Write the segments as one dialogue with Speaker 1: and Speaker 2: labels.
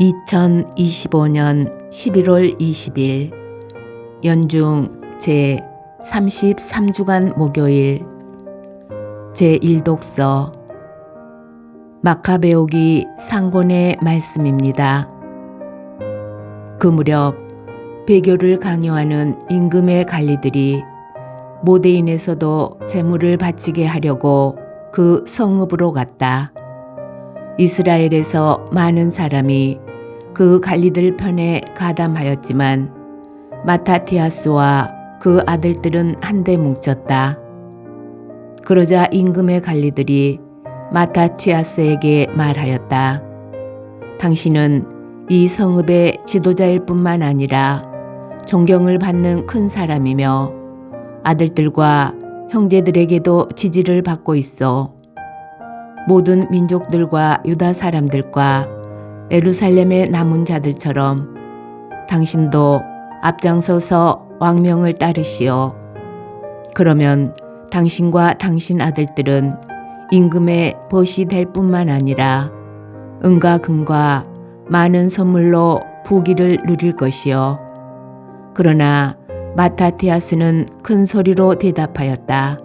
Speaker 1: 2025년 11월 20일 연중 제 33주간 목요일 제 1독서 마카베오기 상곤의 말씀입니다. 그 무렵 배교를 강요하는 임금의 관리들이 모데인에서도 제물을 바치게 하려고 그 성읍으로 갔다. 이스라엘에서 많은 사람이 그 관리들 편에 가담하였지만 마타티아스와 그 아들들은 한데 뭉쳤다. 그러자 임금의 관리들이 마타티아스에게 말하였다. 당신은 이 성읍의 지도자일 뿐만 아니라 존경을 받는 큰 사람이며 아들들과 형제들에게도 지지를 받고 있어. 모든 민족들과 유다 사람들과 에루살렘의 남은 자들처럼 당신도 앞장서서 왕명을 따르시오. 그러면 당신과 당신 아들들은 임금의 벗이 될 뿐만 아니라 은과 금과 많은 선물로 부귀를 누릴 것이요. 그러나 마타티아스는 큰 소리로 대답하였다.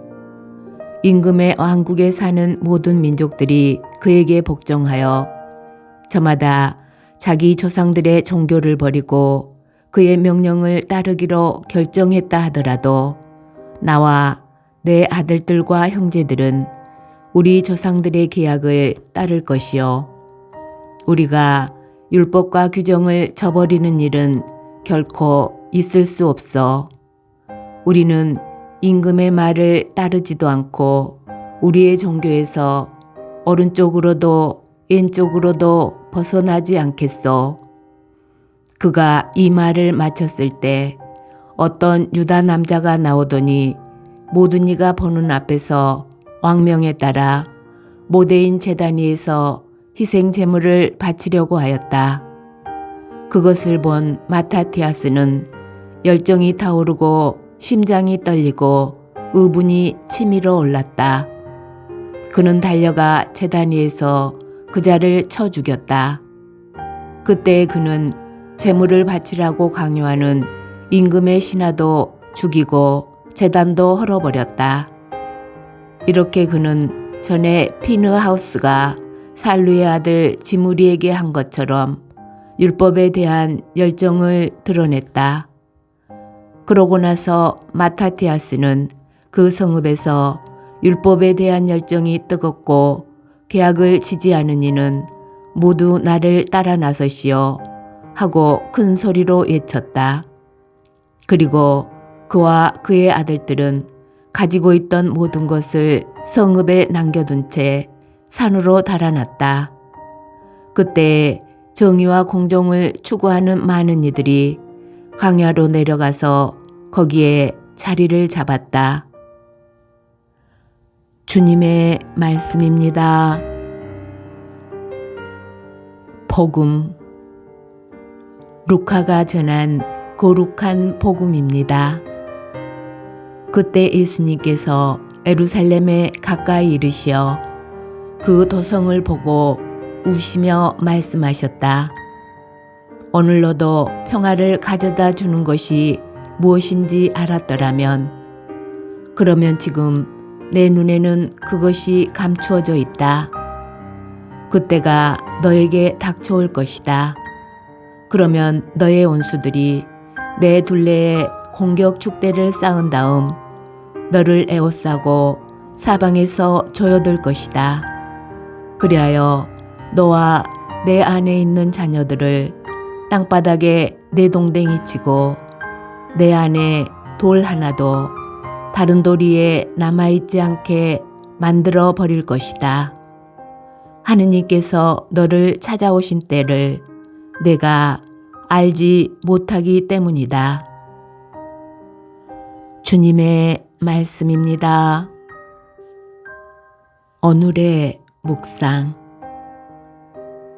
Speaker 1: 임금의 왕국에 사는 모든 민족들이 그에게 복종하여 저마다 자기 조상들의 종교를 버리고 그의 명령을 따르기로 결정했다 하더라도 나와 내 아들들과 형제들은 우리 조상들의 계약을 따를 것이요. 우리가 율법과 규정을 저버리는 일은 결코 있을 수 없어. 우리는 임금의 말을 따르지도 않고 우리의 종교에서 오른쪽으로도 왼쪽으로도 벗어나지 않겠소. 그가 이 말을 마쳤을 때 어떤 유다 남자가 나오더니 모든 이가 보는 앞에서 왕명에 따라 모대인 제단 위에서 희생 제물을 바치려고 하였다. 그것을 본 마타티아스는 열정이 타오르고 심장이 떨리고 의분이 치밀어 올랐다. 그는 달려가 제단 위에서 그자를 쳐 죽였다. 그때 그는 제물을 바치라고 강요하는 임금의 신하도 죽이고 재단도 헐어버렸다. 이렇게 그는 전에 피느하우스가 살루의 아들 지무리에게 한 것처럼 율법에 대한 열정을 드러냈다. 그러고 나서 마타티아스는 그 성읍에서 율법에 대한 열정이 뜨겁고 계약을 지지하는 이는 모두 나를 따라 나서시오 하고 큰 소리로 외쳤다. 그리고 그와 그의 아들들은 가지고 있던 모든 것을 성읍에 남겨둔 채 산으로 달아났다. 그때 정의와 공정을 추구하는 많은 이들이 강야로 내려가서 거기에 자리를 잡았다. 주님의 말씀입니다. 복음 루카가 전한 거룩한 복음입니다. 그때 예수님께서 에루살렘에 가까이 이르시어 그 도성을 보고 우시며 말씀하셨다. 오늘 너도 평화를 가져다 주는 것이 무엇인지 알았더라면 그러면 지금 내 눈에는 그것이 감추어져 있다. 그때가 너에게 닥쳐올 것이다. 그러면 너의 원수들이 내 둘레에 공격 축대를 쌓은 다음 너를 에워싸고 사방에서 조여들 것이다. 그리하여 너와 내 안에 있는 자녀들을 땅바닥에 내 동댕이 치고 내 안에 돌 하나도 다른 도리에 남아있지 않게 만들어 버릴 것이다. 하느님께서 너를 찾아오신 때를 내가 알지 못하기 때문이다. 주님의 말씀입니다. 오늘의 묵상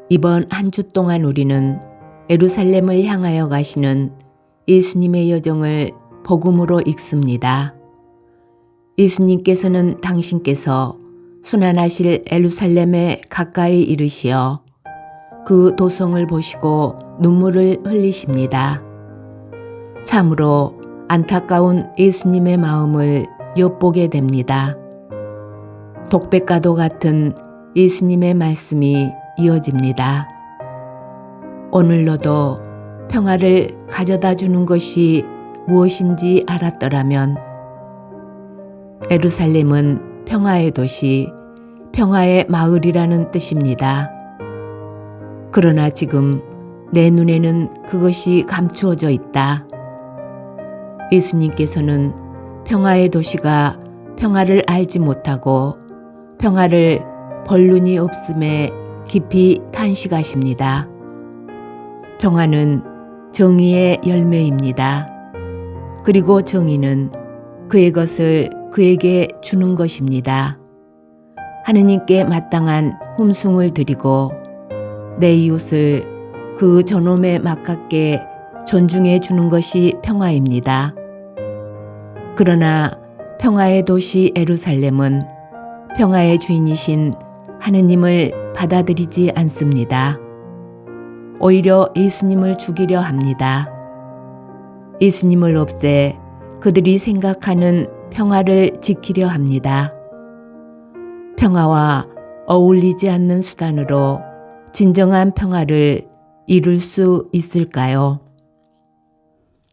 Speaker 1: 이번 한 주 동안 우리는 에루살렘을 향하여 가시는 예수님의 여정을 복음으로 읽습니다. 예수님께서는 당신께서 순환하실 에루살렘에 가까이 이르시어 그그 도성을 보시고 눈물을 흘리십니다. 참으로 안타까운 예수님의 마음을 엿보게 됩니다. 독백과도 같은 예수님의 말씀이 이어집니다. 오늘 너도 평화를 가져다 주는 것이 무엇인지 알았더라면 에루살렘은 평화의 도시, 평화의 마을이라는 뜻입니다. 그러나 지금 내 눈에는 그것이 감추어져 있다. 예수님께서는 평화의 도시가 평화를 알지 못하고 평화를 벌룬이 없음에 깊이 탄식하십니다. 평화는 정의의 열매입니다. 그리고 정의는 그의 것을 그에게 주는 것입니다. 하느님께 마땅한 hum숭을 드리고 내 이웃을 그 저놈에 막깝게 존중해 주는 것이 평화입니다. 그러나 평화의 도시 에루살렘은 평화의 주인이신 하느님을 받아들이지 않습니다. 오히려 예수님을 죽이려 합니다. 예수님을 없애 그들이 생각하는 평화를 지키려 합니다. 평화와 어울리지 않는 수단으로 진정한 평화를 이룰 수 있을까요?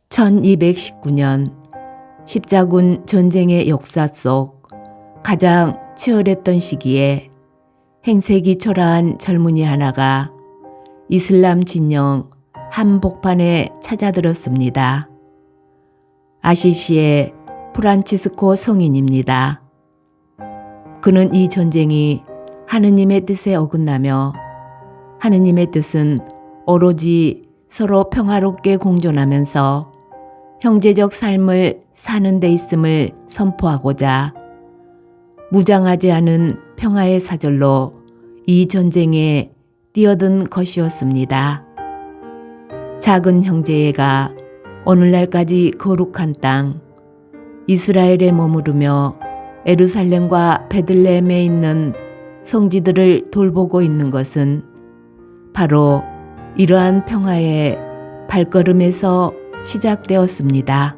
Speaker 1: 1219년 십자군 전쟁의 역사 속 가장 치열했던 시기에 행색이 초라한 젊은이 하나가 이슬람 진영 한복판에 찾아들었습니다. 아시시의 프란치스코 성인입니다. 그는 이 전쟁이 하느님의 뜻에 어긋나며 하느님의 뜻은 오로지 서로 평화롭게 공존하면서 형제적 삶을 사는 데 있음을 선포하고자 무장하지 않은 평화의 사절로 이 전쟁에 뛰어든 것이었습니다. 작은 형제애가 오늘날까지 거룩한 땅 이스라엘에 머무르며 에루살렘과 베들레헴에 있는 성지들을 돌보고 있는 것은 바로 이러한 평화의 발걸음에서 시작되었습니다.